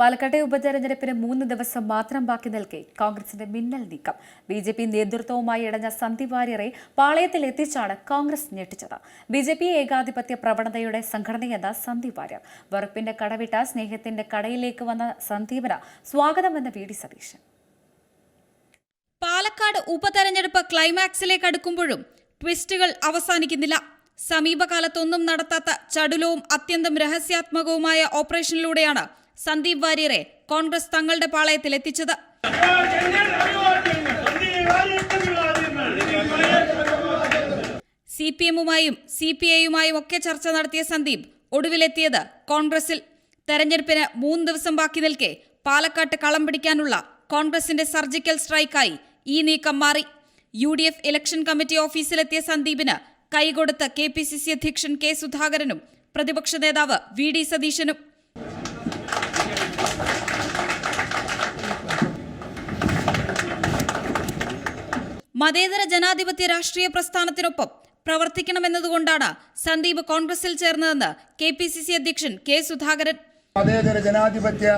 പാലക്കാട്ടെ ഉപതെരഞ്ഞെടുപ്പിന് മൂന്ന് ദിവസം മാത്രം ബാക്കി നിൽക്കെ കോൺഗ്രസിന്റെ മിന്നൽ നീക്കം. ബി ജെ പി നേതൃത്വവുമായി ഇടഞ്ഞ സന്ധി വാര്യറെ പാളയത്തിൽ എത്തിച്ചാണ് കോൺഗ്രസ് ഞെട്ടിച്ചത്. ബി ജെ പി ഏകാധിപത്യ പ്രവണതയുടെ സംഘടനയെന്ന സന്ദീപ് വാര്യർ. വെറുപ്പിന്റെ കടവിട്ട സ്നേഹത്തിന്റെ കടയിലേക്ക് വന്ന സന്ദീപന സ്വാഗതമെന്ന് വി ഡി സതീശൻ. പാലക്കാട് ഉപതെരഞ്ഞെടുപ്പ് ക്ലൈമാക്സിലേക്ക് അടുക്കുമ്പോഴും ട്വിസ്റ്റുകൾ അവസാനിക്കുന്നില്ല. സമീപകാലത്തൊന്നും നടത്താത്ത ചടുലവും അത്യന്തം രഹസ്യാത്മകവുമായ ഓപ്പറേഷനിലൂടെയാണ് സന്ദീപ് വാര്യരെ കോൺഗ്രസ് തങ്ങളുടെ പാളയത്തിൽ എത്തിച്ചത്. സി പി എമ്മുമായും സി പി ഐയുമായും ഒക്കെ ചർച്ച നടത്തിയ സന്ദീപ് ഒടുവിലെത്തിയത് കോൺഗ്രസിൽ. തെരഞ്ഞെടുപ്പിന് മൂന്ന് ദിവസം ബാക്കി നിൽക്കെ പാലക്കാട്ട് കളം പിടിക്കാനുള്ള കോൺഗ്രസിന്റെ സർജിക്കൽ സ്ട്രൈക്കായി ഈ നീക്കം മാറി. U D F election committee ഓഫീസിലെത്തിയ സന്ദീപിന് കൈകൊടുത്ത കെ പി സി സി അധ്യക്ഷൻ കെ സുധാകരനും പ്രതിപക്ഷ നേതാവ് വി ഡി സതീശനും. മതേതര ജനാധിപത്യ രാഷ്ട്രീയ പ്രസ്ഥാനത്തിനൊപ്പം പ്രവർത്തിക്കണമെന്നതുകൊണ്ടാണ് സന്ദീപ് കോൺഗ്രസിൽ ചേർന്നതെന്ന് കെ പി സി സി അധ്യക്ഷൻ കെ സുധാകരൻ. മതേതര ജനാധിപത്യ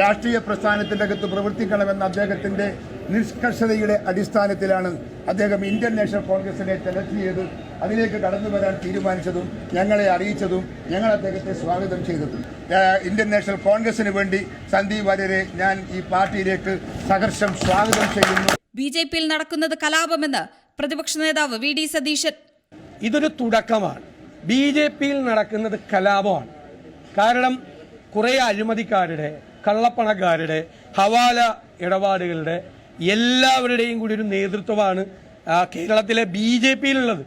രാഷ്ട്രീയ പ്രസ്ഥാനത്തിന്റെ അകത്ത് പ്രവർത്തിക്കണമെന്ന അദ്ദേഹത്തിന്റെ നിഷ്കർഷതയുടെ അടിസ്ഥാനത്തിലാണ് അദ്ദേഹം ഇന്ത്യൻ നാഷണൽ കോൺഗ്രസിനെ തെലത്തിയത് അതിലേക്ക് കടന്നു വരാൻ തീരുമാനിച്ചതും ഞങ്ങളെ അറിയിച്ചതും ഞങ്ങൾ അദ്ദേഹത്തെ സ്വാഗതം ചെയ്തതും. ഇന്ത്യൻ നാഷണൽ കോൺഗ്രസിന് വേണ്ടി സന്ദീപ് വാര്യരെ ഞാൻ ഈ പാർട്ടിയിലേക്ക് സഹർഷം സ്വാഗതം ചെയ്യുന്നു. ബി ജെ പിയിൽ നടക്കുന്നത് കലാപമെന്ന് പ്രതിപക്ഷ നേതാവ് വി ഡി സതീശൻ. ഇതൊരു തുടക്കമാണ്. ബി ജെ പിയിൽ നടക്കുന്നത് കലാപമാണ്. കാരണം കുറേ അഴിമതിക്കാരുടെ കള്ളപ്പണക്കാരുടെ ഹവാല ഇടപാടുകളുടെ എല്ലാവരുടെയും കൂടി ഒരു നേതൃത്വമാണ് കേരളത്തിലെ ബി ജെ പിയിലുള്ളത്.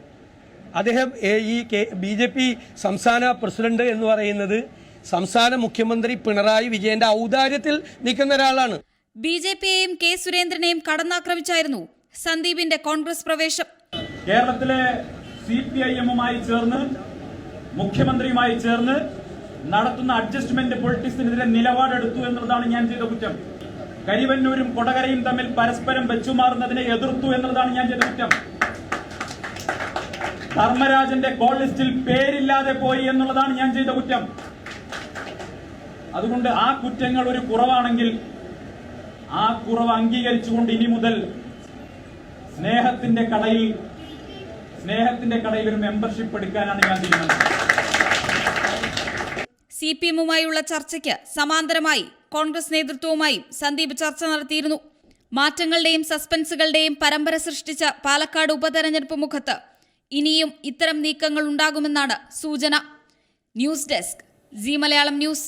അദ്ദേഹം ഈ ബി ജെ പി സംസ്ഥാന പ്രസിഡന്റ് എന്ന് പറയുന്നത് സംസ്ഥാന മുഖ്യമന്ത്രി പിണറായി വിജയന്റെ ഔദാര്യത്തിൽ നിൽക്കുന്ന ഒരാളാണ്. ബി ജെ പിയെയും കെ സുരേന്ദ്രനെയും കടന്നാക്രമിച്ചായിരുന്നു സന്ദീപിന്റെ കോൺഗ്രസ് പ്രവേശം. കേരളത്തിലെ സി പി ഐ എമ്മുമായി ചേർന്ന് മുഖ്യമന്ത്രിയുമായി ചേർന്ന് നടത്തുന്ന അഡ്ജസ്റ്റ്മെന്റ് പൊളിറ്റിക്സിനെതിരെ നിലപാടെടുത്തു എന്നുള്ളതാണ് ഞാൻ ചെയ്ത കുറ്റം. കരിവന്നൂരും കൊടകരയും തമ്മിൽ പരസ്പരം വെച്ചുമാറുന്നതിനെ എതിർത്തു എന്നുള്ളതാണ് ഞാൻ ചെയ്ത കുറ്റം. ധർമ്മരാജന്റെ കോൾ ലിസ്റ്റിൽ പേരില്ലാതെ പോയി എന്നുള്ളതാണ് ഞാൻ ചെയ്ത കുറ്റം. അതുകൊണ്ട് ആ കുറ്റങ്ങൾ ഒരു കുറവാണെങ്കിൽ ആ കുറവ് അംഗീകരിച്ചുകൊണ്ട് ഇനി മുതൽ സ്നേഹത്തിന്റെ കടയിൽ സ്നേഹത്തിന്റെ കടയിൽ ഒരു മെമ്പർഷിപ്പ് എടുക്കാനാണ് ഞാൻ തീരുമാനിച്ചത്. സി പി എമ്മുമായുള്ള ചർച്ചയ്ക്ക് സമാന്തരമായി കോൺഗ്രസ് നേതൃത്വവുമായും സന്ദീപ് ചർച്ച നടത്തിയിരുന്നു. മാറ്റങ്ങളുടെയും സസ്പെൻസുകളുടെയും പരമ്പര സൃഷ്ടിച്ച പാലക്കാട് ഉപതെരഞ്ഞെടുപ്പ് മുഖത്ത് ഇനിയും ഇത്തരം നീക്കങ്ങൾ ഉണ്ടാകുമെന്നാണ് സൂചന. News desk Zee Malayalam news.